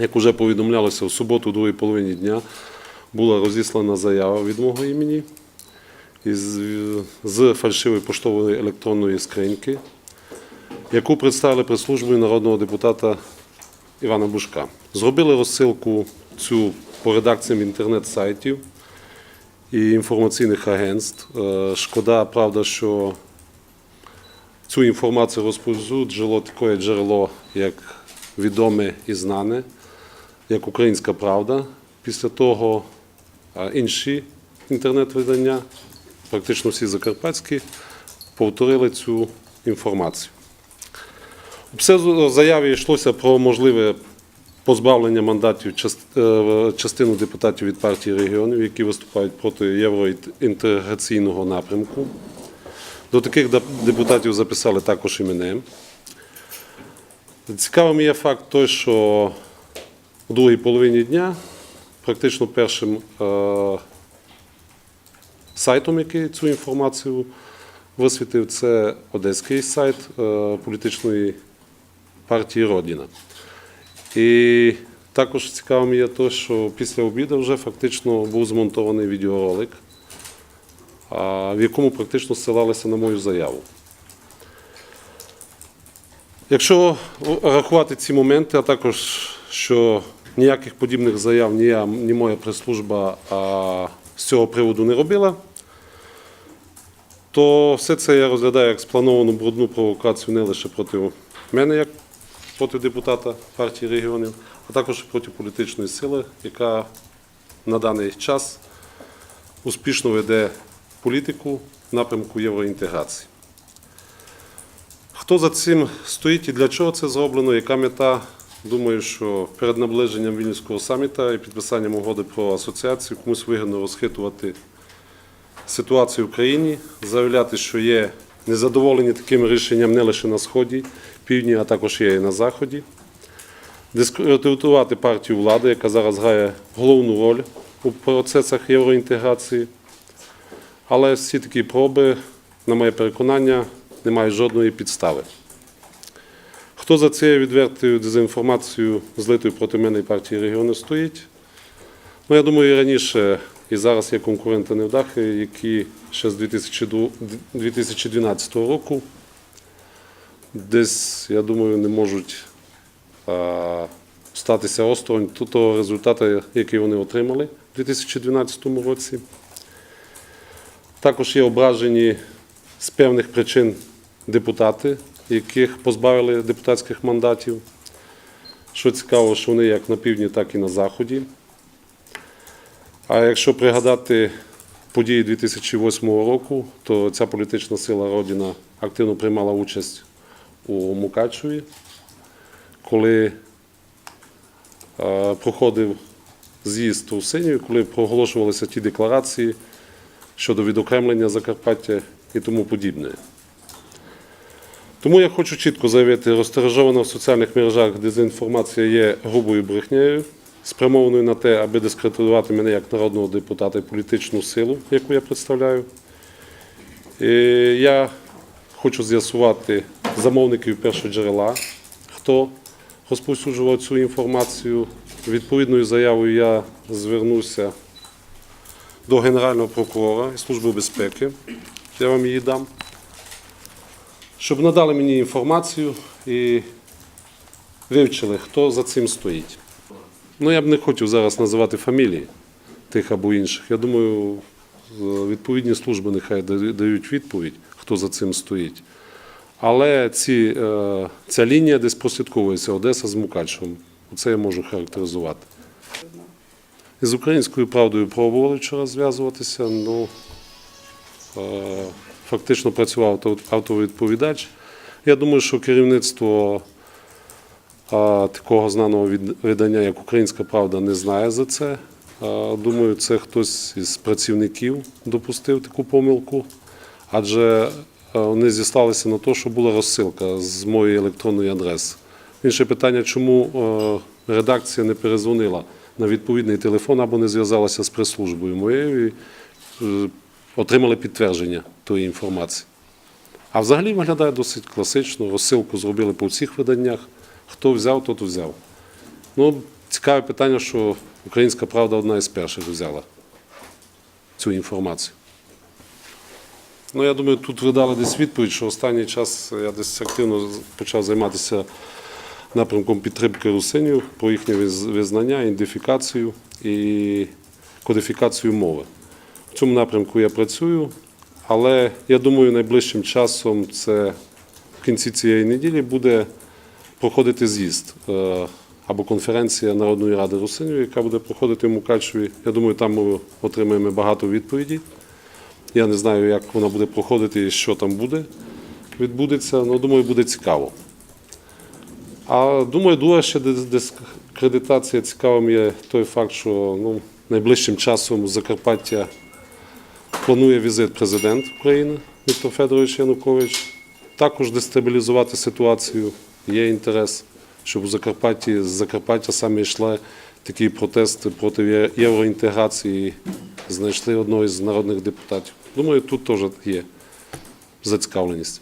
Як вже повідомлялося, в суботу, у другій половині дня була розіслана заява від мого імені із, з фальшивої поштової електронної скриньки, яку представили прес-службою народного депутата Івана Бушка. Зробили розсилку цю по редакціям інтернет-сайтів і інформаційних агентств. Е, Шкода, правда, що цю інформацію розповсюджувало таке джерело, як відоме і знане, як Українська Правда. Після того інші інтернет-видання, практично всі закарпатські, повторили цю інформацію. У заяві йшлося про можливе позбавлення мандатів е, частину депутатів від партії регіонів, які виступають проти євроінтеграційного напрямку. До таких депутатів записали також і мене. Цікавим є факт той, що у другій половині дня, практично першим е, сайтом, який цю інформацію висвітив, це одеський сайт е, політичної партії Родіна. І також цікавим є те, що після обіду вже фактично був змонтований відеоролик, в якому практично ссилалися на мою заяву. Якщо рахувати ці моменти, а також що ніяких подібних заяв ні я, ні моя прес-служба з цього приводу не робила, то все це я розглядаю як сплановану брудну провокацію не лише проти мене, як проти депутата партії регіонів, а також проти політичної сили, яка на даний час успішно веде політику в напрямку євроінтеграції. Хто за цим стоїть і для чого це зроблено, яка мета? Думаю, що перед наближенням Вільнюського саміта і підписанням угоди про асоціацію комусь вигідно розхитувати ситуацію в країні, заявляти, що є незадоволені таким рішенням не лише на Сході, півдні, а також є і на Заході. Дискредитувати партію влади, яка зараз грає головну роль у процесах євроінтеграції. Але всі такі проби, на моє переконання, не мають жодної підстави. Хто за цією відвертою дезінформацією, злитою проти мене і партії регіону стоїть? Ну, я думаю, і раніше, і зараз є конкуренти невдахи, які ще з 2012 року десь, я думаю, не можуть а, статися осторонь того результату, який вони отримали у 2012 році. Також є ображені з певних причин депутати, яких позбавили депутатських мандатів. Що цікаво, що вони як на півдні, так і на заході. А якщо пригадати події 2008 року, то ця політична сила Родіна активно приймала участь у Мукачеві, коли проходив з'їзд у Синіві, коли проголошувалися ті декларації щодо відокремлення Закарпаття і тому подібне. Тому я хочу чітко заявити, розтиражована в соціальних мережах дезінформація є грубою брехнею, спрямованою на те, аби дискредитувати мене як народного депутата і політичну силу, яку я представляю. І я хочу з'ясувати замовників першоджерела, хто розповсюджував цю інформацію. Відповідною заявою я звернуся до Генерального прокурора і Служби безпеки. Я вам її дам. Щоб надали мені інформацію і вивчили, хто за цим стоїть. Ну, я б не хотів зараз називати фамілії тих або інших. Я думаю, відповідні служби нехай дають- відповідь, хто за цим стоїть. Але ці, е, ця лінія десь прослідковується Одеса з Мукачевом. Це я можу характеризувати. З українською правдою пробували вчора зв'язуватися, ну е, фактично працював автовідповідач. Я думаю, що керівництво такого знаного видання, як Українська Правда, не знає за це. Думаю, це хтось із працівників допустив таку помилку, адже вони зіслалися на те, що була розсилка з моєї електронної адреси. Інше питання, чому редакція не перезвонила на відповідний телефон або не зв'язалася з прес-службою моєю і е, отримали підтвердження тої інформації. А взагалі виглядає досить класично. Розсилку зробили по всіх виданнях. Хто взяв, тот взяв. Ну, цікаве питання, що Українська Правда одна із перших взяла цю інформацію. Ну, я думаю, тут ви дали десь відповідь, що останній час я десь активно почав займатися напрямком підтримки русинів про їхнє визнання, ідентифікацію і кодифікацію мови. В цьому напрямку я працюю, але я думаю, найближчим часом це в кінці цієї неділі буде проходити з'їзд е, або конференція Народної ради русинів, яка буде проходити в Мукачеві. Я думаю, там ми отримаємо багато відповідей. Я не знаю, як вона буде проходити і що там буде, відбудеться, але думаю, буде цікаво. А думаю, друга ще дискредитація цікавим є той факт, що ну, найближчим часом Закарпаття планує візит президент України Віктор Федорович Янукович. Також дестабілізувати ситуацію. Є інтерес, щоб у Закарпатті з Закарпаття саме йшли такі протести проти євроінтеграції. Знайшли одного із народних депутатів. Думаю, тут теж є зацікавленість.